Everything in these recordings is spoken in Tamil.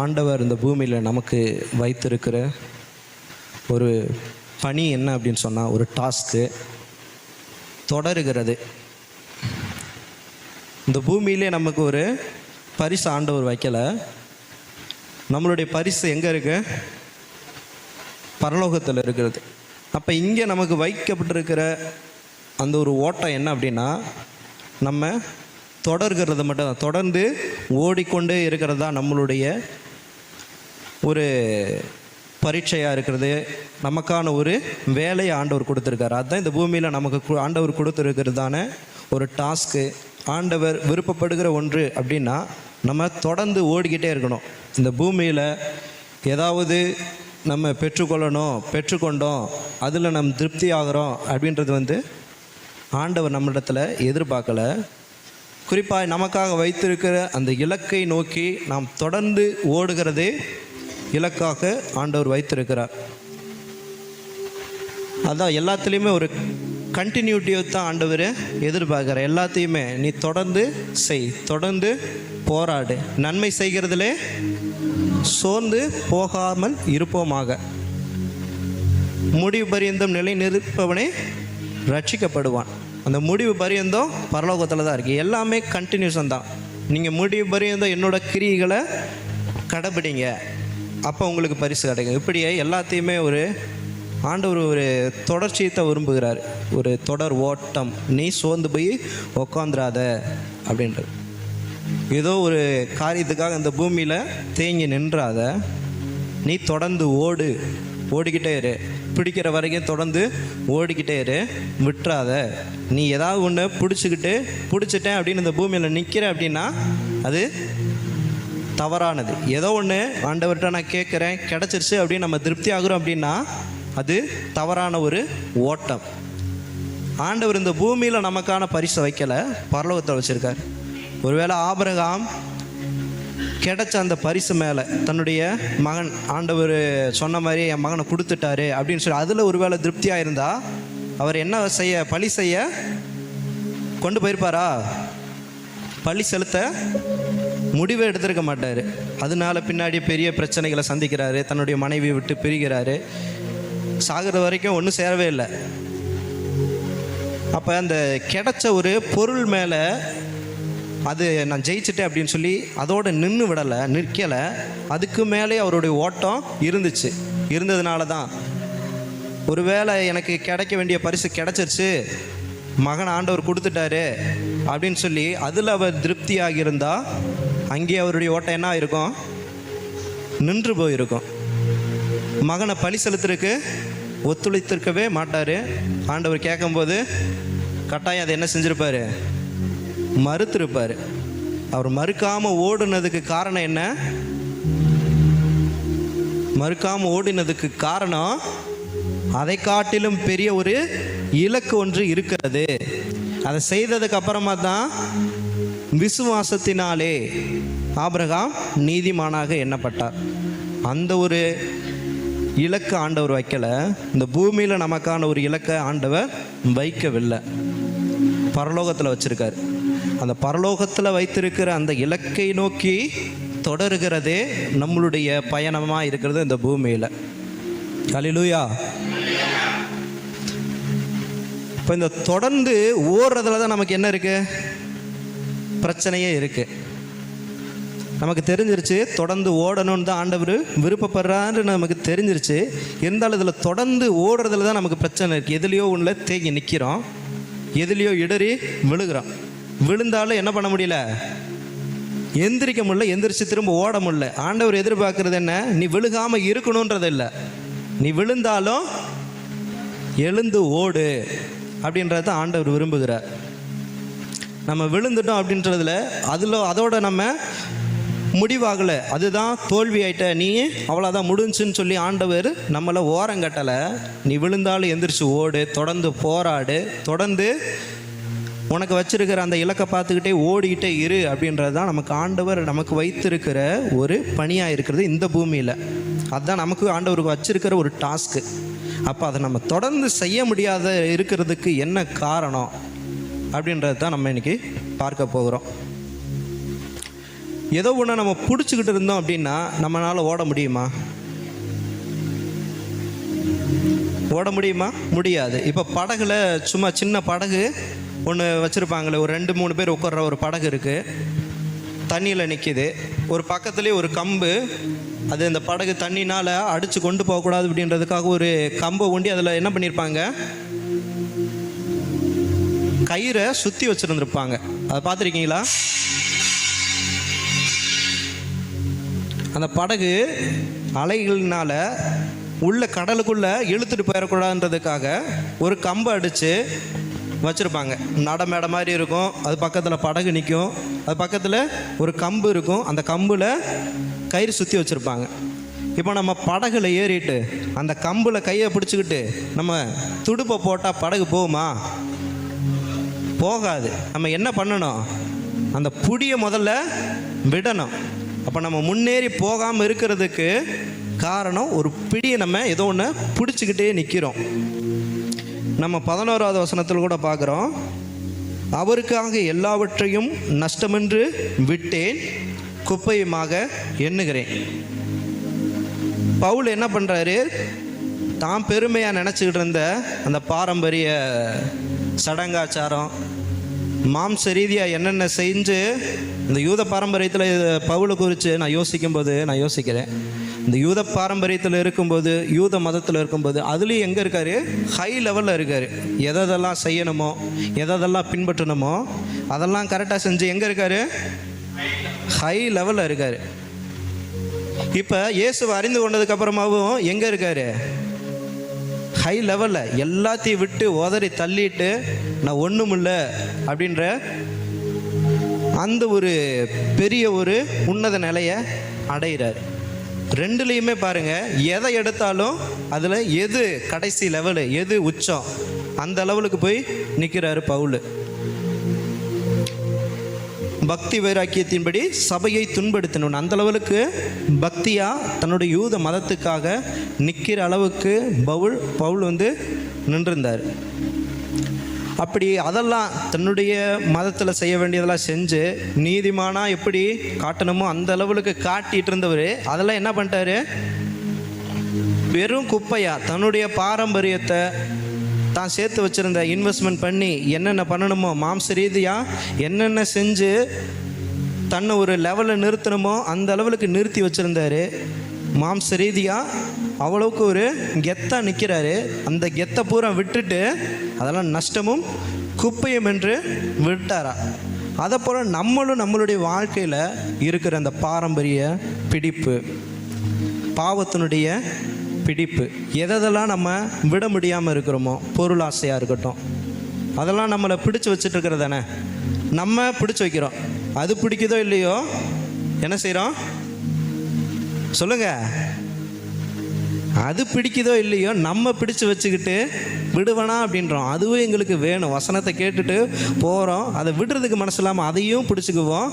ஆண்டவர் இந்த பூமியில் நமக்கு வைத்திருக்கிற ஒரு பணி என்ன அப்படின்னு சொன்னால் ஒரு டாஸ்க்கு தொடருகிறது. இந்த பூமியிலே நமக்கு ஒரு பரிசு ஆண்டவர் வைக்கலை. நம்மளுடைய பரிசு எங்கே இருக்கு? பரலோகத்தில் இருக்கிறது. அப்போ இங்கே நமக்கு வைக்கப்பட்டிருக்கிற அந்த ஒரு ஓட்டம் என்ன அப்படின்னா நம்ம தொடர்கிறது மட்டும் தான் தொடர்ந்து ஓடிக்கொண்டே இருக்கிறது தான் நம்மளுடைய ஒரு பரீட்சையாக இருக்கிறது. நமக்கான ஒரு வேலையை ஆண்டவர் கொடுத்துருக்காரு. அதுதான் இந்த பூமியில் நமக்கு ஆண்டவர் கொடுத்துருக்கிறதான ஒரு டாஸ்க்கு. ஆண்டவர் விருப்பப்படுகிற ஒன்று அப்படின்னா நம்ம தொடர்ந்து ஓடிக்கிட்டே இருக்கணும். இந்த பூமியில் ஏதாவது நம்ம பெற்றுக்கொள்ளணும் பெற்றுக்கொண்டோம் அதில் நம் திருப்தி ஆகிறோம் அப்படின்றது வந்து ஆண்டவர் நம்மளிடத்தில் எதிர்பார்க்கலை. குறிப்பாக நமக்காக வைத்திருக்கிற அந்த இலக்கை நோக்கி நாம் தொடர்ந்து ஓடுகிறதே இலக்காக ஆண்டவர் வைத்திருக்கிறார். அதான் எல்லாத்துலேயுமே ஒரு கண்டினியூட்டியை தான் ஆண்டவர் எதிர்பார்க்குற எல்லாத்தையுமே நீ தொடர்ந்து செய் தொடர்ந்து போராடு. நன்மை செய்கிறதுலே சோர்ந்து போகாமல் இருப்போமாக. முடிவு பரியந்தம் நிலை நிற்பவனே ரட்சிக்கப்படுவான் அந்த முடிவு பரியந்தம் பரலோகத்தில் தான் இருக்குது எல்லாமே கண்டினியூஸன் தான். நீங்கள் முடிவு பரியந்தம் என்னோட கிரியைகளை கடைபிடிங்க. அப்போ உங்களுக்கு பரிசு கிடைக்கும். இப்படியே எல்லாத்தையுமே ஒரு ஆண்டவர் ஒரு தொடர்ச்சியத்தை விரும்புகிறார். ஒரு தொடர் ஓட்டம். நீ சோர்ந்து போய் உக்காந்துராத அப்படின்றது. ஏதோ ஒரு காரியத்துக்காக இந்த பூமியில் தேங்கி நின்றாத நீ தொடர்ந்து ஓடு. ஓடிக்கிட்டே இரு. பிடிக்கிற வரைக்கும் தொடர்ந்து ஓடிக்கிட்டே இரு. விட்டுறாத. நீ ஏதாவது ஒன்று பிடிச்சிக்கிட்டு பிடிச்சிட்டேன் அப்படின்னு இந்த பூமியில் நிற்கிற அப்படின்னா அது தவறானது. ஏதோ ஒன்று ஆண்டவர்கிட்ட நான் கேட்குறேன் கிடச்சிருச்சு அப்படின்னு நம்ம திருப்தி ஆகுறோம் அப்படின்னா அது தவறான ஒரு ஓட்டம். ஆண்டவர் இந்த பூமியில் நமக்கான பரிசை வைக்கலை பரலோகத்தில் வச்சுருக்கார். ஒருவேளை ஆபரகாம் கிடைச்ச அந்த பரிசு மேலே தன்னுடைய மகன் ஆண்டவர் சொன்ன மாதிரி என் மகனை கொடுத்துட்டாரு அப்படின்னு சொல்லி அதில் ஒருவேளை திருப்தியாக இருந்தால் அவர் என்ன செய்ய பழி செய்ய கொண்டு போயிருப்பாரா? பழி செலுத்த முடிவை எடுத்திருக்க மாட்டார். அதனால பின்னாடி பெரிய பிரச்சனைகளை சந்திக்கிறாரு. தன்னுடைய மனைவியை விட்டு பிரிகிறாரு. சாகிற வரைக்கும் ஒன்றும் சேரவே இல்லை. அப்போ அந்த கிடைச்ச ஒரு பொருள் மேலே அது நான் ஜெயிச்சிட்டேன் அப்படின்னு சொல்லி அதோட நின்று விடலை நிற்கலை. அதுக்கு மேலே அவருடைய ஓட்டம் இருந்துச்சு. இருந்ததுனால தான். ஒருவேளை எனக்கு கிடைக்க வேண்டிய பரிசு கிடைச்சிருச்சு. மகன் ஆண்டவர் கொடுத்துட்டாரு அப்படின்னு சொல்லி அதில் அவர் திருப்தியாக இருந்தால் அங்கே அவருடைய ஓட்டம் என்ன இருக்கும் நின்று போயிருக்கும். மகனை பழி செலுத்துறதுக்கு ஒத்துழைத்திருக்கவே மாட்டார். ஆண்டவர் கேட்கும்போது கட்டாயம் அதை என்ன செஞ்சுருப்பார்? மறுத்திருப்பார். அவர் மறுக்காமல் ஓடுனதுக்கு காரணம் என்ன? மறுக்காமல் ஓடினதுக்கு காரணம் அதை காட்டிலும் பெரிய ஒரு இலக்கு ஒன்று இருக்கிறது. அதை செய்ததுக்கு அப்புறமா தான் விசுவாசத்தினாலே ஆபிரகாம் நீதிமானாக எண்ணப்பட்டார். அந்த ஒரு இலக்கு ஆண்டவர் வைக்கல. இந்த பூமியில் நமக்கான ஒரு இலக்கை ஆண்டவர் வைக்கவில்லை. பரலோகத்தில் வச்சிருக்காரு. அந்த பரலோகத்தில் வைத்திருக்கிற அந்த இலக்கை நோக்கி தொடருகிறதே நம்மளுடைய பயணமாக இருக்கிறது இந்த பூமியில். கலிலுயா இப்போ இந்த தொடர்ந்து ஓடுறதுல தான் நமக்கு என்ன இருக்குது பிரச்சனையே இருக்கு. நமக்கு தெரிஞ்சிருச்சு தொடர்ந்து ஓடணும்னு தான் ஆண்டவர் விருப்பப்படுறான்னு நமக்கு தெரிஞ்சிருச்சு. இருந்தாலும் இதில் தொடர்ந்து ஓடுறதுல தான் நமக்கு பிரச்சனை இருக்குது எதுலேயோ ஒன்றில் தேங்கி நிற்கிறோம் எதுலேயோ இடறி விழுகிறோம். விழுந்தாலும் என்ன பண்ண முடியல? எந்திரிக்க முடியல எந்திரிச்சு திரும்ப ஓட முடியல. ஆண்டவர் எதிர்பார்க்கறது என்ன? நீ விழுகாமல் இருக்கணுன்றது இல்லை. நீ விழுந்தாலும் எழுந்து ஓடு அப்படின்றத ஆண்டவர் விரும்புகிறார். நம்ம விழுந்துட்டோம் அப்படின்றதுல அதில் அதோட நம்ம முடிவாகலை. அதுதான் தோல்வி ஆயிட்ட நீ அவ்வளோதான் முடிஞ்சுன்னு சொல்லி ஆண்டவர் நம்மளை ஓரங்கட்டலை நீ விழுந்தாலும் எந்திரிச்சு ஓடு தொடர்ந்து போராடு தொடர்ந்து உனக்கு வச்சிருக்கிற அந்த இலக்கை பார்த்துக்கிட்டே ஓடிக்கிட்டே இரு அப்படின்றது தான் நமக்கு ஆண்டவர் நமக்கு வைத்திருக்கிற ஒரு பணியாக இருக்கிறது இந்த பூமியில். அதுதான் நமக்கு ஆண்டவருக்கு வச்சிருக்கிற ஒரு டாஸ்க்கு. அப்போ அதை நம்ம தொடர்ந்து செய்ய முடியாத இருக்கிறதுக்கு என்ன காரணம்? அப்படின்றது தான் நம்ம இன்னைக்கு பார்க்க போகிறோம். ஏதோ ஒன்று நம்ம பிடிச்சிக்கிட்டு இருந்தோம் அப்படின்னா நம்மளால் ஓட முடியுமா? ஓட முடியுமா? முடியாது. இப்போ படகுல சும்மா சின்ன படகு ஒன்று வச்சுருப்பாங்களே ஒரு ரெண்டு மூணு பேர் உட்கார்ற ஒரு படகு இருக்குது தண்ணியில் நிற்கிது ஒரு பக்கத்துலேயே ஒரு கம்பு அது இந்த படகு தண்ணினால் அடித்து கொண்டு போகக்கூடாது அப்படின்றதுக்காக ஒரு கம்பை ஒண்டி அதில் என்ன பண்ணியிருப்பாங்க கயிறை சுற்றி வச்சுருந்துருப்பாங்க. அதை பார்த்துருக்கீங்களா? அந்த படகு அலைகளினால உள்ள கடலுக்குள்ளே இழுத்துட்டு போயிடக்கூடாதுன்றதுக்காக ஒரு கம்பை அடித்து வச்சுருப்பாங்க. நட மேடை மாதிரி இருக்கும். அது பக்கத்தில் படகு நிற்கும் அது பக்கத்தில் ஒரு கம்பு இருக்கும். அந்த கம்பில் கயிறு சுற்றி வச்சுருப்பாங்க. இப்போ நம்ம படகுல ஏறிட்டு அந்த கம்பில் கையை பிடிச்சிக்கிட்டு நம்ம துடுப்பை போட்டால் படகு போகுமா? போகாது. நம்ம என்ன பண்ணணும்? அந்த புடியை முதல்ல விடணும். அப்போ நம்ம முன்னேறி போகாமல் இருக்கிறதுக்கு காரணம் ஒரு பிடியை நம்ம ஏதோ ஒன்று பிடிச்சிக்கிட்டே நிற்கிறோம் நம்ம பதினோராவது வசனத்தில் கூட பார்க்குறோம். அவருக்காக எல்லாவற்றையும் நஷ்டமென்று விட்டேன் குப்பையுமாக எண்ணுகிறேன். பவுல் என்ன பண்ணுறாரு தான் பெருமையாக நினச்சிக்கிட்டு இருந்த அந்த பாரம்பரிய சடங்காச்சாரம். மாம்ச ரீதியாக என்னென்ன செஞ்சு இந்த யூத பாரம்பரியத்தில் பவுலை குறித்து நான் யோசிக்கும்போது நான் யோசிக்கிறேன். இந்த யூத பாரம்பரியத்தில் இருக்கும்போது யூத மதத்தில் இருக்கும்போது அதுலேயும் எங்கே இருக்கார்? ஹை லெவலில் இருக்கார். எதெல்லாம் செய்யணுமோ எதெல்லாம் பின்பற்றணுமோ அதெல்லாம் கரெக்டாக செஞ்சு எங்கே இருக்கார்? ஹை லெவலில் இருக்கார். இப்போ இயேசுவை அறிந்து கொண்டதுக்கப்புறமாவும் எங்கே இருக்கார்? ஹை லெவலில் எல்லாத்தையும் விட்டு உதறி தள்ளிட்டு நான் ஒன்றுமில்ல அப்படின்ற அந்த ஒரு பெரிய ஒரு உன்னத நிலையை அடைகிறார் ரெண்டுலேயுமே பாருங்கள் எதை எடுத்தாலும் அதில் எது கடைசி லெவலு எது உச்சம் அந்த லெவலுக்கு போய் நிற்கிறாரு பவுல். பக்தி வைராக்கியத்தின்படி சபையை துன்படுத்தணும் அந்த அளவுக்கு பக்தியாக தன்னுடைய யூத மதத்துக்காக நிற்கிற அளவுக்கு பவுல் பவுல் வந்து நின்றிருந்தார். அப்படி அதெல்லாம் தன்னுடைய மதத்தில் செய்ய வேண்டியதெல்லாம் செஞ்சு நீதிமானா எப்படி காட்டணுமோ அந்த அளவுக்கு காட்டிட்டு இருந்தவர் அதெல்லாம் என்ன பண்ணிட்டாரு? வெறும் குப்பையா தன்னுடைய பாரம்பரியத்தை தான் சேர்த்து வச்சுருந்த இன்வெஸ்ட்மெண்ட் பண்ணி என்னென்ன பண்ணணுமோ மாம்ச ரீதியாக என்னென்ன செஞ்சு தன்னை ஒரு லெவலில் நிறுத்தணுமோ அந்த லெவலுக்கு நிறுத்தி வச்சுருந்தாரு. மாம்ச ரீதியாக அவ்வளவுக்கு ஒரு கெத்தாக நிற்கிறாரு அந்த கெத்தை பூரா விட்டுட்டு அதெல்லாம் நஷ்டமும் குப்பையும் என்று விட்டாரா? அதை போல் நம்மளும் நம்மளுடைய வாழ்க்கையில் இருக்கிற அந்த பாரம்பரிய பிடிப்பு பாவத்தினுடைய பிடிப்பு. எதெல்லாம் நம்ம விட முடியாமல் இருக்கிறோமோ பொருள் ஆசையாக இருக்கட்டும் அதெல்லாம் நம்மளை பிடிச்சு வச்சுட்டு தானே? நம்ம பிடிச்சு வைக்கிறோம். அது பிடிக்குதோ இல்லையோ என்ன செய்கிறோம் சொல்லுங்க. அது பிடிக்குதோ இல்லையோ நம்ம பிடிச்சு வச்சுக்கிட்டு விடுவனா அப்படின்றோம். அதுவும் எங்களுக்கு வேணும். வசனத்தை கேட்டுட்டு போகிறோம் அதை விடுறதுக்கு மனசு இல்லாமல் அதையும் பிடிச்சிக்குவோம்.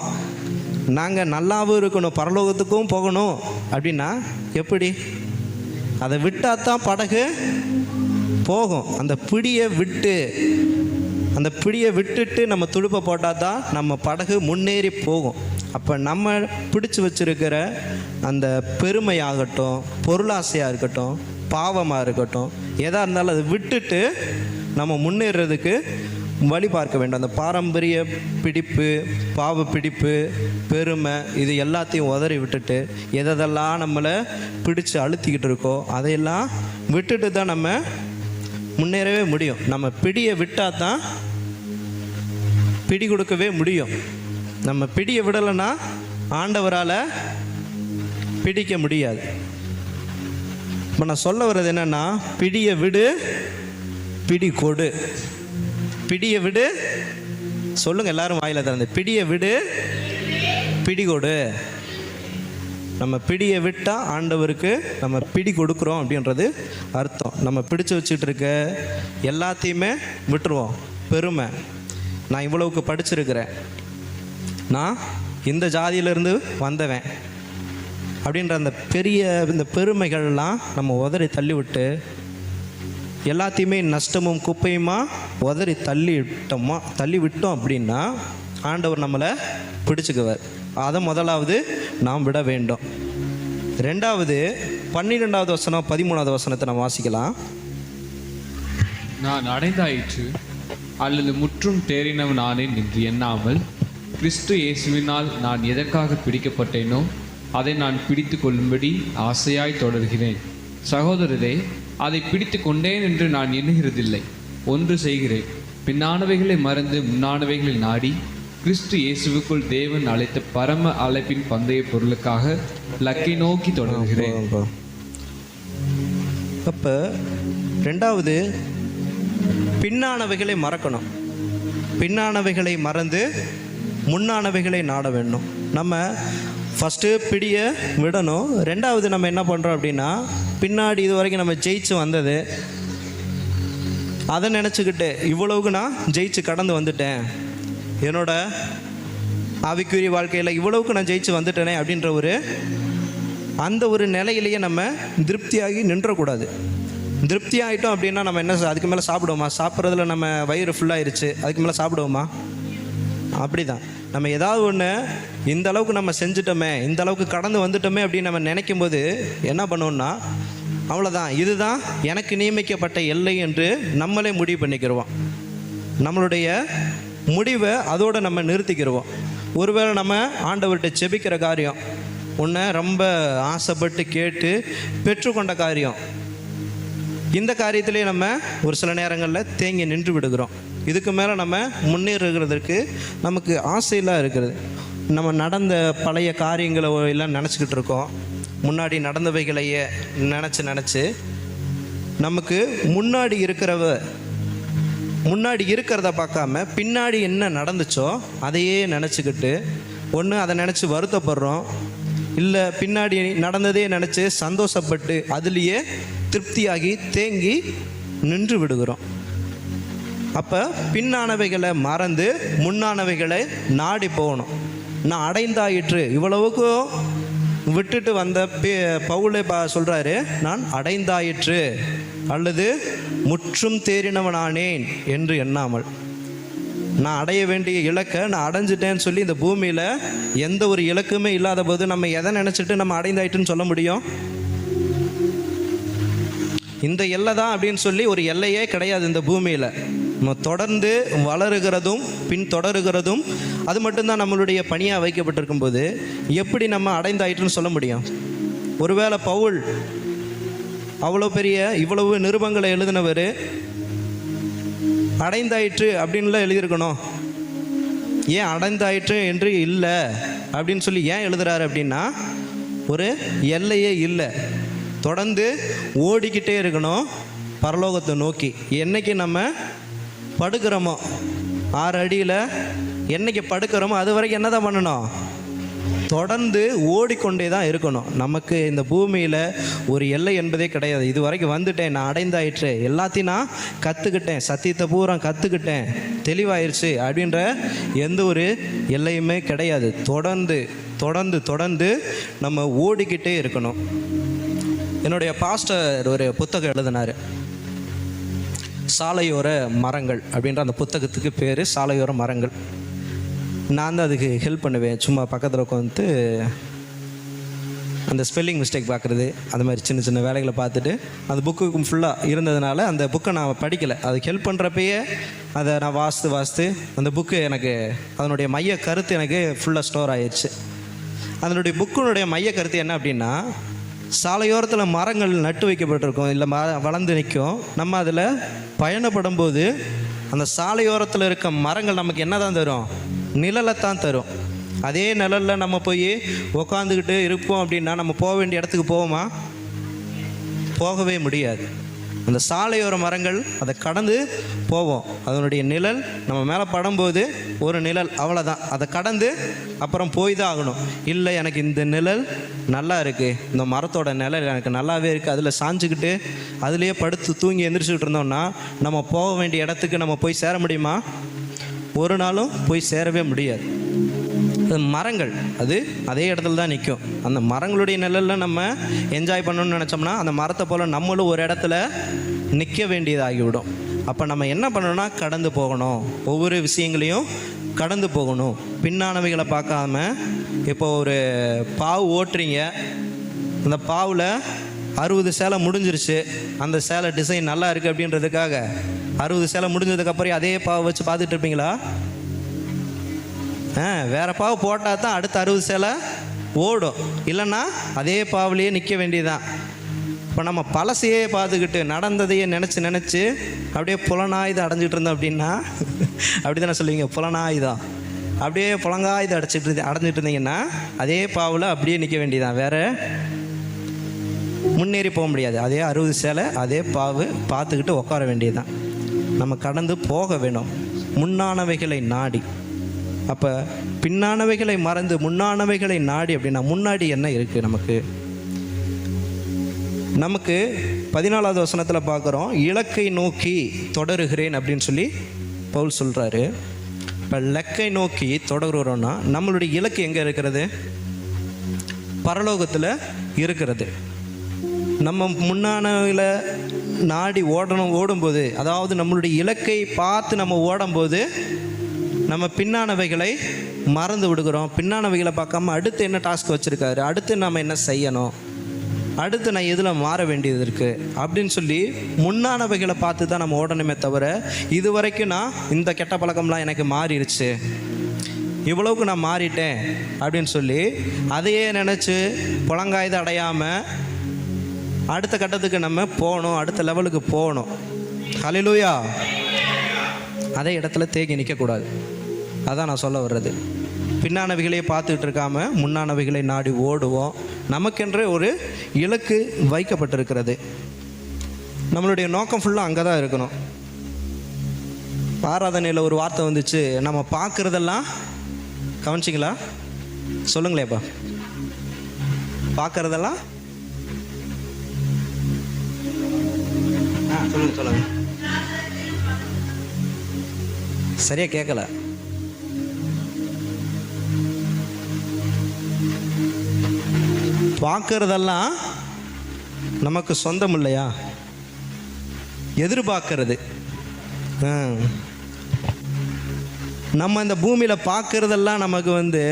நாங்கள் நல்லாவும் இருக்கணும் பரலோகத்துக்கும் போகணும். அப்படின்னா எப்படி? அதை விட்டால் தான் படகு போகும். அந்த பிடியை விட்டு அந்த பிடியை விட்டுட்டு நம்ம துடுப்பை போட்டால் தான் நம்ம படகு முன்னேறி போகும். அப்போ நம்ம பிடிச்சு வச்சிருக்கிற அந்த பெருமையாகட்டும் பொருளாசையாக இருக்கட்டும் பாவமாக இருக்கட்டும் எதாக இருந்தாலும் அதை விட்டுட்டு நம்ம முன்னேறதுக்கு வழி பார்க்க வேண்டும் அந்த பாரம்பரிய பிடிப்பு பாவ பிடிப்பு பெருமை இது எல்லாத்தையும் உதறி விட்டுட்டு எதெல்லாம் நம்மளை பிடிச்சு அழுத்திக்கிட்டு இருக்கோ அதையெல்லாம் விட்டுட்டு தான் நம்ம முன்னேறவே முடியும். நம்ம பிடியை விட்டால் தான் பிடி கொடுக்கவே முடியும். நம்ம பிடியை விடலைன்னா ஆண்டவரால் பிடிக்க முடியாது. இப்போ நான் சொல்ல வர்றது என்னென்னா பிடியை விடு பிடி கொடு. பிடிய விடு. சொல்லுங்கள் எல்லாரும் வாயில திறந்து. பிடிய விடு பிடி கொடு. நம்ம பிடியை விட்டால் ஆண்டவருக்கு நம்ம பிடி கொடுக்குறோம் அப்படின்றது அர்த்தம். நம்ம பிடிச்சு வச்சுட்டு இருக்க எல்லாத்தையுமே விட்டுருவோம். பெருமை. நான் இவ்வளவுக்கு படிச்சிருக்கிறேன். நான் இந்த ஜாதியிலேருந்து வந்தவன். அப்படின்ற அந்த பெரிய இந்த பெருமைகள்லாம் நம்ம உதறி தள்ளி விட்டு எல்லாத்தையுமே நஷ்டமும் குப்பையுமா? உதறி தள்ளி விட்டோமா? தள்ளி விட்டோம் அப்படின்னா ஆண்டவர் நம்மளை பிடிச்சுக்குவார். அதை முதலாவது நாம் விட வேண்டும். ரெண்டாவது பன்னிரெண்டாவது வசனம் பதிமூணாவது வசனத்தை நம்ம வாசிக்கலாம். நான் அடைந்தாயிற்று அல்லது முற்றும் தேறினவன் ஆனேன் என்று எண்ணாமல் கிறிஸ்து இயேசுவினால் நான் எதற்காக பிடிக்கப்பட்டேனோ அதை நான் பிடித்து கொள்ளும்படி ஆசையாய் தொடர்கிறேன். சகோதரரே அதை பிடித்து கொண்டேன் என்று நான் எண்ணுகிறதில்லை. ஒன்று செய்கிறேன். பின்னானவைகளை மறந்து முன்னானவைகளை நாடி கிறிஸ்து இயேசுவுக்குள் தேவன் அழைத்த பரம அழைப்பின் பந்தய பொருளுக்காக லக்கை நோக்கி தொடர்கிறேன் அப்போ ரெண்டாவது பின்னானவைகளை மறக்கணும். பின்னானவைகளை மறந்து முன்னானவைகளை நாட வேண்டும். நம்ம ஃபஸ்ட்டு பிடிய விடணும். ரெண்டாவது நம்ம என்ன பண்ணுறோம் அப்படின்னா பின்னாடி இது வரைக்கும் நம்ம ஜெயிச்சு வந்தது. அதை நினச்சிக்கிட்டு இவ்வளவுக்கு நான் ஜெயிச்சு கடந்து வந்துட்டேன். என்னோட ஆவிக்குரிய வாழ்க்கையில் இவ்வளவுக்கு நான் ஜெயிச்சு வந்துட்டேனே அப்படின்ற ஒரு அந்த ஒரு நிலையிலேயே நம்ம திருப்தியாகி நின்றக்கூடாது. திருப்தி ஆகிட்டோம் அப்படின்னா நம்ம என்ன சா- அதுக்கு மேலே சாப்பிடுவோமா? சாப்பிட்றதுல நம்ம வயிறு ஃபுல்லாகிருச்சு அதுக்கு மேலே சாப்பிடுவோமா? அப்படி தான் நம்ம ஏதாவது ஒன்று இந்த அளவுக்கு நம்ம செஞ்சிட்டோமே இந்த அளவுக்கு கடந்து வந்துட்டோமே அப்படின்னு நம்ம நினைக்கும் போது என்ன பண்ணுவோம்னா அவ்வளோதான் இதுதான் எனக்கு நியமிக்கப்பட்ட எல்லை என்று நம்மளே முடிவு பண்ணிக்கிடுவோம் நம்மளுடைய முடிவை அதோடு நம்ம நிறுத்திக்கிடுவோம் ஒருவேளை நம்ம ஆண்டவர்கிட்ட செபிக்கிற காரியம் உன்னை ரொம்ப ஆசைப்பட்டு கேட்டு பெற்றுக்கொண்ட காரியம் இந்த காரியத்திலே நம்ம ஒரு சில நேரங்களில் தேங்கி நின்று விடுகிறோம். இதுக்கு மேலே நம்ம முன்னேறுகிறதுக்கு நமக்கு ஆசையெல்லாம் இருக்கிறது. நம்ம நடந்த பழைய காரியங்களை எல்லாம் நினச்சிக்கிட்டு இருக்கோம். முன்னாடி நடந்தவைகளையே நினச்சி நினச்சி நமக்கு முன்னாடி இருக்கிறவ முன்னாடி இருக்கிறத பார்க்காம பின்னாடி என்ன நடந்துச்சோ அதையே நினச்சிக்கிட்டு ஒன்று அதை நினச்சி வருத்தப்படுறோம். இல்லை பின்னாடி நடந்ததே நினச்சி சந்தோஷப்பட்டு அதுலேயே திருப்தியாகி தேங்கி நின்று விடுகிறோம். அப்போ பின்னானவைகளை மறந்து முன்னானவைகளை நாடி போகணும். நான் அடைந்தாயிற்று. இவ்வளவுக்கும் விட்டுட்டு வந்த பே- பவுலே பா சொல்கிறாரு நான் அடைந்தாயிற்று. அல்லது முற்றும் தேறினவனானேன் என்று எண்ணாமல். நான் அடைய வேண்டிய இலக்கை நான் அடைஞ்சிட்டேன்னு சொல்லி இந்த பூமியில் எந்த ஒரு இலக்குமே இல்லாத போது நம்ம எதை நினச்சிட்டு நம்ம அடைந்தாயிட்டுன்னு சொல்ல முடியும்? இந்த எல்லை தான் அப்படின்னு சொல்லி ஒரு எல்லையே கிடையாது இந்த பூமியில். தொடர்ந்து வளருகிறதும் பின் தொடருகிறதும் அது மட்டும்தான் நம்மளுடைய பணியாக வைக்கப்பட்டிருக்கும் போது எப்படி நம்ம அடைந்தாயிட்டுன்னு சொல்ல முடியும். ஒருவேளை பவுல் அவ்வளோ பெரிய இவ்வளவு நிருபங்களை எழுதினவர் அடைந்தாயிற்று அப்படின்லாம் எழுதியிருக்கணும். ஏன் அடைந்தாயிற்று என்று இல்லை அப்படின்னு சொல்லி ஏன் எழுதுறாரு அப்படின்னா ஒரு எல்லையே இல்லை. தொடர்ந்து ஓடிக்கிட்டே இருக்கணும் பரலோகத்தை நோக்கி. என்றைக்கு நம்ம படுக்கிறோமோ? ஆறு அடியில் என்னைக்கு படுக்கிறோமோ அது வரைக்கும் என்ன தான் பண்ணணும்? தொடர்ந்து ஓடிக்கொண்டே தான் இருக்கணும். நமக்கு இந்த பூமியில் ஒரு எல்லை என்பதே கிடையாது. இது வரைக்கும் வந்துட்டேன். நான் அடைந்தாயிற்று. எல்லாத்தையும் நான் கற்றுக்கிட்டேன் சத்தியத்தை பூரா கற்றுக்கிட்டேன் தெளிவாயிருச்சு அப்படின்ற எந்த ஒரு எல்லையுமே கிடையாது. தொடர்ந்து தொடர்ந்து தொடர்ந்து நம்ம ஓடிக்கிட்டே இருக்கணும். என்னுடைய பாஸ்டர் ஒரு புத்தகம் எழுதினார். சாலையோர மரங்கள் அப்படின்ற அந்த புத்தகத்துக்கு பேர் சாலையோர மரங்கள். நான் தான் அதுக்கு ஹெல்ப் பண்ணுவேன். சும்மா பக்கத்தில் உட்காந்து அந்த ஸ்பெல்லிங் மிஸ்டேக் பார்க்குறது அந்த மாதிரி சின்ன சின்ன வேலைகளை பார்த்துட்டு அந்த புக்கு ஃபுல்லாக இருந்ததுனால அந்த புக்கை நான் படிக்கலை. அதுக்கு ஹெல்ப் பண்ணுறப்பயே அதை நான் வாசித்து வாசித்து அந்த புக்கு எனக்கு அதனுடைய மைய கருத்து எனக்கு ஃபுல்லாக ஸ்டோர் ஆயிடுச்சு அதனுடைய புக்கினுடைய மைய கருத்து என்ன அப்படின்னா சாலையோரத்தில் மரங்கள் நட்டு வைக்கப்பட்டிருக்கும். இல்லை ம வளர்ந்து நிற்கும் நம்ம அதில் பயணப்படும் போது அந்த சாலையோரத்தில் இருக்க மரங்கள் நமக்கு என்ன தான் தரும்? நிழலை தான் தரும். அதே நிழலில் நம்ம போய் உக்காந்துக்கிட்டு இருப்போம் அப்படின்னா நம்ம போக வேண்டிய இடத்துக்கு போவோமா? போகவே முடியாது. அந்த சாலையோர மரங்கள் அதை கடந்து போவோம். அதனுடைய நிழல் நம்ம மேலே படும்போது ஒரு நிழல் அவ்வளோதான் அதை கடந்து அப்புறம் போய் தான் ஆகணும். இல்லை எனக்கு இந்த நிழல் நல்லா இருக்குது இந்த மரத்தோட நிழல் எனக்கு நல்லாவே இருக்குது அதில் சாஞ்சுக்கிட்டு அதுலேயே படுத்து தூங்கி எந்திரிச்சுக்கிட்டு இருந்தோம்னா நம்ம போக வேண்டிய இடத்துக்கு நம்ம போய் சேர முடியுமா? ஒரு நாளும் போய் சேரவே முடியாது. மரங்கள் அது அதே இடத்துல தான் நிற்கும் அந்த மரங்களுடைய நிழலில் நம்ம என்ஜாய் பண்ணணும்னு நினச்சோம்னா அந்த மரத்தை போல் நம்மளும் ஒரு இடத்துல நிற்க வேண்டியதாகிவிடும். அப்போ நம்ம என்ன பண்ணணும்னா கடந்து போகணும். ஒவ்வொரு விஷயங்களையும் கடந்து போகணும். பின்னானவைகளை பார்க்காம இப்போ ஒரு பாவு ஓட்டுறீங்க. அந்த பாவில் அறுபது சேலை முடிஞ்சிருச்சு. அந்த சேலை டிசைன் நல்லா இருக்குது அப்படின்றதுக்காக அறுபது சேலை முடிஞ்சதுக்கப்புறம் அதே பாவை வச்சு பார்த்துட்டு இருப்பீங்களா? வேற பாவு போட்டால் தான் அடுத்த அறுபது சேலை ஓடும். இல்லைன்னா அதே பாவுலேயே நிற்க வேண்டியதுதான். இப்போ நம்ம பழசையே பார்த்துக்கிட்டு நடந்ததையே நினச்சி நினச்சி அப்படியே புலனாயுதம் அடைஞ்சிட்டு இருந்தோம் அப்படின்னா அப்படி தானே சொல்லுவீங்க? புலனாயுதம். அப்படியே புலங்காயுதம் அடைச்சிட்டு இருந்து அடைஞ்சிட்டு இருந்தீங்கன்னா அதே பாவில் அப்படியே நிற்க வேண்டியதான் வேற முன்னேறி போக முடியாது. அதே அறுபது சேலை அதே பாவு பார்த்துக்கிட்டு உட்கார வேண்டியதுதான். நம்ம கடந்து போக வேணும். முன்னானவைகளை நாடி. அப்போ பின்னானவைகளை மறந்து முன்னானவைகளை நாடி அப்படின்னா முன்னாடி என்ன இருக்குது நமக்கு? நமக்கு பதினாலாவது வசனத்தில் பார்க்குறோம் இலக்கை நோக்கி தொடருகிறேன் அப்படின்னு சொல்லி பவுல் சொல்கிறாரு இப்போ லக்கை நோக்கி தொடருகிறோன்னா நம்மளுடைய இலக்கு எங்கே இருக்கிறது? பரலோகத்தில் இருக்கிறது. நம்ம முன்னானவில் நாடி ஓடணும் ஓடும்போது அதாவது நம்மளுடைய இலக்கை பார்த்து நம்ம ஓடும்போது நம்ம பின்னானவைகளை மறந்து விடுகிறோம். பின்னானவைகளை பார்க்காம அடுத்து என்ன டாஸ்க் வச்சுருக்காரு? அடுத்து நம்ம என்ன செய்யணும்? அடுத்து நான் எதில் மாற வேண்டியது இருக்குது அப்படின்னு சொல்லி முன்னானவைகளை பார்த்து தான் நம்ம ஓடணுமே தவிர இது வரைக்கும் நான் இந்த கெட்ட பழக்கம்லாம் எனக்கு மாறிடுச்சு. இவ்வளவுக்கு நான் மாறிட்டேன் அப்படின்னு சொல்லி அதையே நினச்சி புலங்காயுதம் அடையாமல் அடுத்த கட்டத்துக்கு நம்ம போகணும் அடுத்த லெவலுக்கு போகணும். ஹலிலூயா அதே இடத்துல தேங்கி நிற்கக்கூடாது அதான் நான் சொல்ல வர்றது. பின்னானவைகளே பார்த்துக்கிட்டு இருக்காம முன்னானவைகளை நாடி ஓடுவோம். நமக்கென்று ஒரு இலக்கு வைக்கப்பட்டிருக்கிறது. நம்மளுடைய நோக்கம் ஃபுல்லாக அங்கே தான் இருக்கணும். ஆராதனையில் ஒரு வார்த்தை வந்துச்சு நம்ம பார்க்குறதெல்லாம் கவனிச்சிங்களா? சொல்லுங்களேப்பா பார்க்குறதெல்லாம்? ஆ சொல்லுங்க சொல்லுங்க. சரியா கேட்கல பார்க்கறதெல்லாம் நமக்கு சொந்தம் இல்லையா எதிர்பார்க்கறது நம்ம இந்த பூமியில் பார்க்கறதெல்லாம் நமக்கு வந்து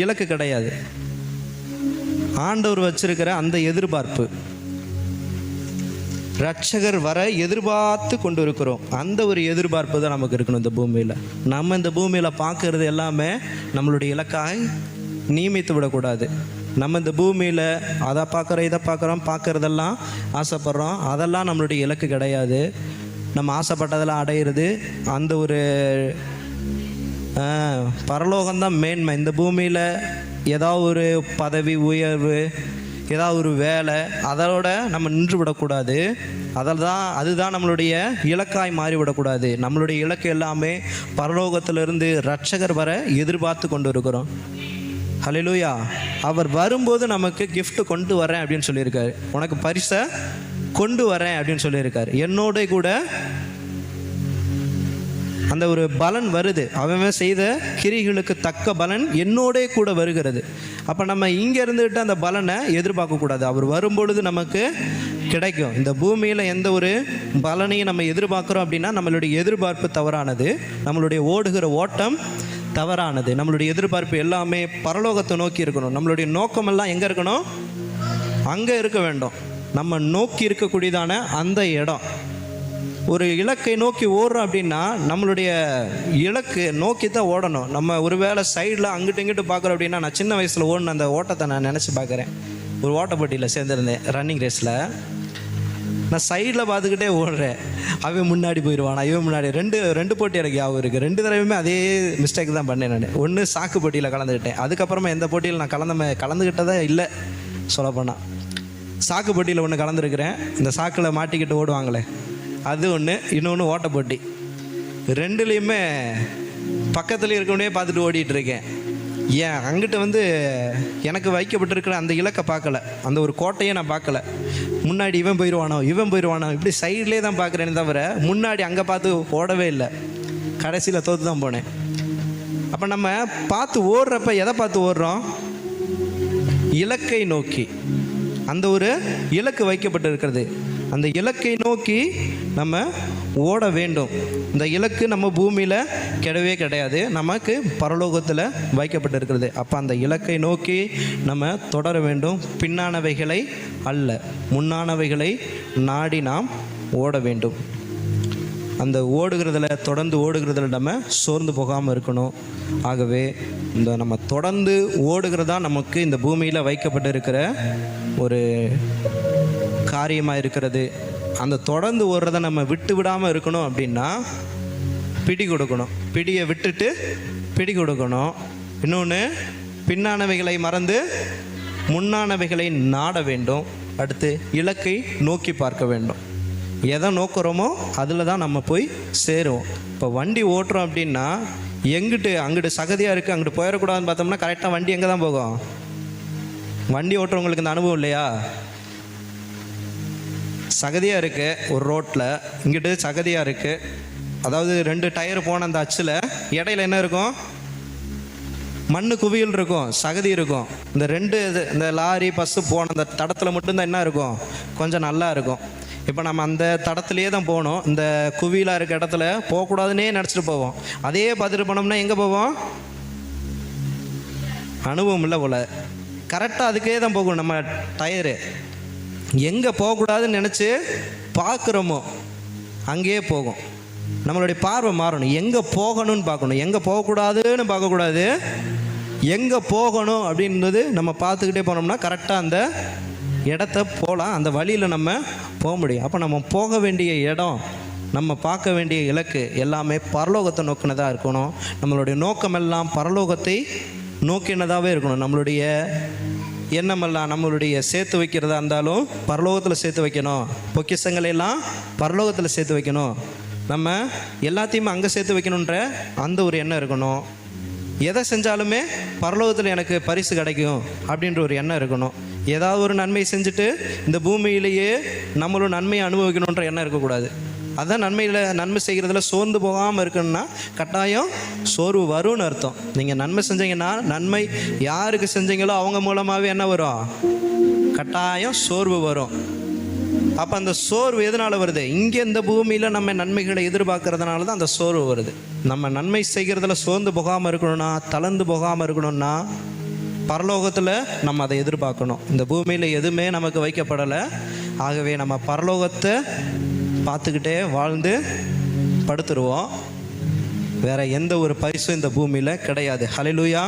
இலக்கு கிடையாது. ஆண்டவர் வச்சிருக்கிற அந்த எதிர்பார்ப்பு. ரட்சகர் வர எதிர்பார்த்து கொண்டு இருக்கிறோம் அந்த ஒரு எதிர்பார்ப்பு தான் நமக்கு இருக்கணும் இந்த பூமியில். நம்ம இந்த பூமியில் பார்க்கறது எல்லாமே நம்மளுடைய இலக்காக நியமித்து விடக்கூடாது. நம்ம இந்த பூமியில் அதை பார்க்குறோம் இதை பார்க்குறோம் பார்க்குறதெல்லாம் ஆசைப்படுறோம். அதெல்லாம் நம்மளுடைய இலக்கு கிடையாது. நம்ம ஆசைப்பட்டதெல்லாம் அடையிறது அந்த ஒரு பரலோகம்தான் மேன்மை இந்த பூமியில் ஏதாவது ஒரு பதவி உயர்வு ஏதாவது ஒரு வேலை அதோட நம்ம நின்று விடக்கூடாது. அதில் தான் அதுதான் நம்மளுடைய இலக்காய் மாறிவிடக்கூடாது. நம்மளுடைய இலக்கு எல்லாமே பரலோகத்திலிருந்து ரட்சகர் வர எதிர்பார்த்து கொண்டு இருக்கிறோம். ஹலெலூயா அவர் வரும்போது நமக்கு கிஃப்ட் கொண்டு வரேன் அப்படின்னு சொல்லியிருக்காரு. உனக்கு பரிசை கொண்டு வரேன் அப்படின்னு சொல்லியிருக்காரு. என்னோட கூட அந்த ஒரு பலன் வருது. அவன் செய்த கிரிகளுக்கு தக்க பலன் என்னோடே கூட வருகிறது. அப்போ நம்ம இங்கே இருந்துக்கிட்டு அந்த பலனை எதிர்பார்க்கக்கூடாது அவர் வரும்பொழுது நமக்கு கிடைக்கும். இந்த பூமியில் எந்த ஒரு பலனையும் நம்ம எதிர்பார்க்குறோம் அப்படின்னா நம்மளுடைய எதிர்பார்ப்பு தவறானது. நம்மளுடைய ஓடுகிற ஓட்டம் தவறானது. நம்மளுடைய எதிர்பார்ப்பு எல்லாமே பரலோகத்தை நோக்கி இருக்கணும். நம்மளுடைய நோக்கமெல்லாம் எங்கே இருக்கணும்? அங்கே இருக்க வேண்டும். நம்ம நோக்கி இருக்கக்கூடியதான அந்த இடம். ஒரு இலக்கை நோக்கி ஓடுறோம் அப்படின்னா நம்மளுடைய இலக்கு நோக்கி தான் ஓடணும். நம்ம ஒருவேளை சைடில் அங்கிட்டு இங்கிட்டு பார்க்குறோம் அப்படின்னா நான் சின்ன வயசில் ஓடின அந்த ஓட்டத்தை நான் நினச்சி பார்க்குறேன். ஒரு ஓட்டப்போட்டியில் சேர்ந்துருந்தேன் ரன்னிங் ரேஸில் நான் சைடில் பார்த்துக்கிட்டே ஓடுறேன். அவன் முன்னாடி போயிடுவானா இவன் முன்னாடி. ரெண்டு ரெண்டு போட்டி எனக்கு ஞாபகம் இருக்குது ரெண்டு தடவையுமே அதே மிஸ்டேக் தான் பண்ணேன் நான். ஒன்று சாக்கு போட்டியில் கலந்துக்கிட்டேன் அதுக்கப்புறமா எந்த போட்டியில் நான் கலந்த கலந்துக்கிட்டதே இல்லை சொல்லப்போனால் சாக்கு போட்டியில் ஒன்று கலந்துருக்கிறேன். இந்த சாக்கில் மாட்டிக்கிட்டு ஓடுவாங்களே அது ஒன்று இன்னொன்று ஓட்ட போட்டி ரெண்டுலேயுமே பக்கத்தில் இருக்கவனே பார்த்துட்டு ஓடிட்டு இருக்கேன். ஏன் அங்கிட்ட வந்து எனக்கு வைக்கப்பட்டிருக்கிற அந்த இலக்கை பார்க்கல. அந்த ஒரு கோட்டையை நான் பார்க்கல. முன்னாடி இவன் போயிடுவானோ இவன் போயிடுவானோ இப்படி சைட்லேயே தான் பார்க்குறேனே தவிர முன்னாடி அங்கே பார்த்து ஓடவே இல்லை. கடைசியில் தோற்று தான் போனேன். அப்போ நம்ம பார்த்து ஓடுறப்ப எதை பார்த்து ஓடுறோம்? இலக்கை நோக்கி. அந்த ஒரு இலக்கு வைக்கப்பட்டு இருக்கிறது அந்த இலக்கை நோக்கி நம்ம ஓட வேண்டும். இந்த இலக்கு நம்ம பூமியில் கிடையவே கிடையாது. நமக்கு பரலோகத்தில் வைக்கப்பட்டிருக்கிறது. அப்போ அந்த இலக்கை நோக்கி நம்ம தொடர வேண்டும். பின்னானவைகளை அல்ல முன்னானவைகளை நாடி நாம் ஓட வேண்டும். அந்த ஓடுகிறதுல தொடர்ந்து ஓடுகிறதுல நம்ம சோர்ந்து போகாமல் இருக்கணும். ஆகவே இந்த நம்ம தொடர்ந்து ஓடுகிறதா நமக்கு இந்த பூமியில் வைக்கப்பட்டிருக்கிற ஒரு காரியமாக இருக்கிறது. அந்த தொடர்ந்து ஓடுறத நம்ம விட்டு விடாமல் இருக்கணும் அப்படின்னா பிடி கொடுக்கணும். பிடியை விட்டுட்டு பிடி கொடுக்கணும். இன்னொன்று பின்னானவைகளை மறந்து முன்னானவைகளை நாட வேண்டும். அடுத்து இலக்கை நோக்கி பார்க்க வேண்டும். எதை நோக்குறோமோ அதில் தான் நம்ம போய் சேருவோம். இப்போ வண்டி ஓட்டுறோம் அப்படின்னா எங்கிட்டு அங்கிட்டு சகதியாக இருக்குது அங்கிட்டு போயிடக்கூடாதுன்னு பார்த்தோம்னா கரெக்டாக வண்டி எங்கே தான் போகும்? வண்டி ஓட்டுறவங்களுக்கு இந்த அனுபவம் இல்லையா? சகதியாக இருக்குது ஒரு ரோட்டில் இங்கிட்டு சகதியாக இருக்குது அதாவது ரெண்டு டயர் போன அந்த அச்சில் இடையில என்ன இருக்கும்? மண்ணு குவியல் இருக்கும் சகதி இருக்கும். இந்த ரெண்டு இது இந்த லாரி பஸ்ஸு போன அந்த தடத்தில் மட்டும்தான் என்ன இருக்கும்? கொஞ்சம் நல்லா இருக்கும். இப்போ நம்ம அந்த தடத்துலேயே தான் போகணும். இந்த குவியலாக இருக்க இடத்துல போகக்கூடாதுன்னே நினச்சிட்டு போவோம். அதே பார்த்துட்டு போனோம்னா எங்கே போவோம்? அனுபவம் இல்லை போல். கரெக்டாக அதுக்கே தான் போகும் நம்ம டயரு. எங்கே போகக்கூடாதுன்னு நினச்சி பார்க்குறோமோ அங்கேயே போகும். நம்மளுடைய பார்வை மாறணும். எங்கே போகணும்னு பார்க்கணும். எங்கே போகக்கூடாதுன்னு பார்க்கக்கூடாது. எங்கே போகணும் அப்படின்றது நம்ம பார்த்துக்கிட்டே போனோம்னா கரெக்டாக அந்த இடத்த போகலாம் அந்த வழியில் நம்ம போக முடியும். அப்போ நம்ம போக வேண்டிய இடம் நம்ம பார்க்க வேண்டிய இலக்கு எல்லாமே பரலோகத்தை நோக்கினதாக இருக்கணும். நம்மளுடைய நோக்கமெல்லாம் பரலோகத்தை நோக்கினதாகவே இருக்கணும். நம்மளுடைய எண்ணமெல்லாம் நம்மளுடைய சேர்த்து வைக்கிறதா இருந்தாலும் பரலோகத்தில் சேர்த்து வைக்கணும். பொக்கிஷங்களை எல்லாம் பரலோகத்தில் சேர்த்து வைக்கணும். நம்ம எல்லாத்தையுமே அங்கே சேர்த்து வைக்கணுன்ற அந்த ஒரு எண்ணம் இருக்கணும். எதை செஞ்சாலுமே பரலோகத்தில் எனக்கு பரிசு கிடைக்கும் அப்படின்ற ஒரு எண்ணம் இருக்கணும். ஏதாவது ஒரு நன்மை செஞ்சுட்டு இந்த பூமியிலேயே நம்மளும் நன்மையை அனுபவிக்கணுன்ற எண்ணம் இருக்கக்கூடாது. அதான் நன்மையில் நன்மை செய்கிறதுல சோர்ந்து போகாமல் இருக்கணும்னா கட்டாயம் சோர்வு வரும்னு அர்த்தம். நீங்கள் நன்மை செஞ்சீங்கன்னா நன்மை யாருக்கு செஞ்சீங்களோ அவங்க மூலமாகவே என்ன வரும்? கட்டாயம் சோர்வு வரும். அப்போ அந்த சோர்வு எதனால் வருது? இங்கே இந்த பூமியில் நம்ம நன்மைகளை எதிர்பார்க்கறதுனால தான் அந்த சோர்வு வருது. நம்ம நன்மை செய்கிறதுல சோர்ந்து போகாமல் இருக்கணும்னா தளர்ந்து போகாமல் இருக்கணும்னா பரலோகத்தில் நம்ம அதை எதிர்பார்க்கணும். இந்த பூமியில் எதுவுமே நமக்கு வைக்கப்படலை. ஆகவே நம்ம பரலோகத்தை பார்த்துக்கிட்டே வாழ்ந்து படுத்துருவோம். வேற எந்த ஒரு பரிசும் இந்த பூமியில் கிடையாது. ஹலிலூயா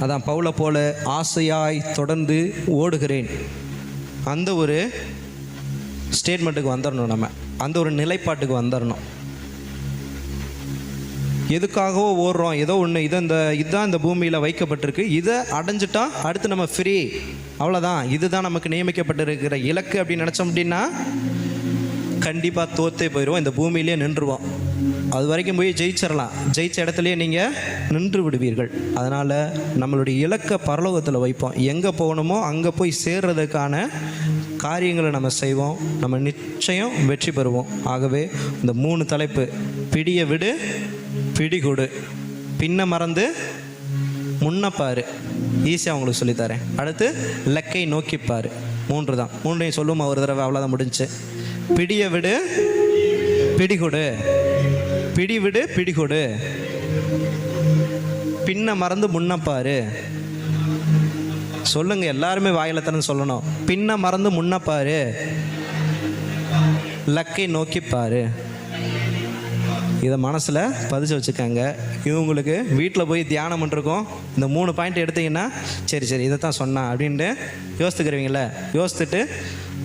அதான் பவுலை போல ஆசையாய் தொடர்ந்து ஓடுகிறேன். அந்த ஒரு ஸ்டேட்மெண்ட்டுக்கு வந்துடணும் நம்ம. அந்த ஒரு நிலைப்பாட்டுக்கு வந்துடணும் எதுக்காகவோ ஓடுறோம். ஏதோ ஒன்று இதை இந்த இதுதான் இந்த பூமியில் வைக்கப்பட்டிருக்கு. இதை அடைஞ்சிட்டா அடுத்து நம்ம ஃப்ரீ அவ்வளோதான் இதுதான் நமக்கு நியமிக்கப்பட்டிருக்கிற இலக்கு அப்படின்னு நினச்சோம் அப்படின்னா கண்டிப்பாக தோத்தே போயிடுவோம் இந்த பூமியிலே நின்றுவோம். அது வரைக்கும் போய் ஜெயிச்சிடலாம் ஜெயிச்ச இடத்துலையே நீங்கள் நின்று விடுவீர்கள். அதனால் நம்மளுடைய இலக்கை பரலோகத்தில் வைப்போம். எங்கே போகணுமோ அங்கே போய் சேர்றதுக்கான காரியங்களை நம்ம செய்வோம். நம்ம நிச்சயம் வெற்றி பெறுவோம். ஆகவே இந்த மூணு தலைப்பு பிடிய விடு பிடி கொடு. பின்ன மறந்து முன்னப்பாரு ஈஸியாக உங்களுக்கு சொல்லித்தரேன் அடுத்து லக்கை நோக்கிப்பார் மூன்று தான். மூன்றையும் சொல்லுமா ஒரு தடவை அவ்வளோதான் முடிஞ்சுச்சு பிடிய விடு பிடி கொடு பிடி விடு பிடி கொடு பின்ன மறந்து முன்னப்பாரு சொல்லுங்க எல்லாருமே வாயில திறந்து சொல்லணும். பின்ன மறந்து முன்னப்பாரு லக்கை நோக்கிப்பாரு இதை மனசில் பதிச்சு வச்சுக்கோங்க. இது உங்களுக்கு வீட்டில் போய் தியானம் பண்ணிருக்கோம் இந்த மூணு பாயிண்ட் எடுத்தீங்கன்னா சரி சரி இதை தான் சொன்னான் அப்படின்ட்டு யோசித்துக்கிறீங்களே யோசித்துட்டு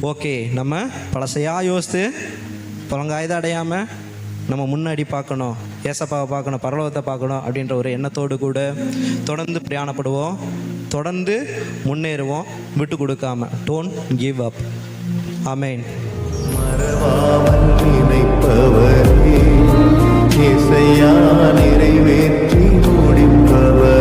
ஓகே நம்ம பழசையாக யோசித்து புலங்காயுதம் அடையாமல் நம்ம முன்னாடி பார்க்கணும் ஏசப்பாவை பார்க்கணும் பரலோகத்தை பார்க்கணும் அப்படின்ற ஒரு எண்ணத்தோடு கூட தொடர்ந்து பிரயாணப்படுவோம். தொடர்ந்து முன்னேறுவோம் விட்டு கொடுக்காம. டோன்ட் கிவ் அப் அமேன் நிறைவேற்றி முடிப்பவர்.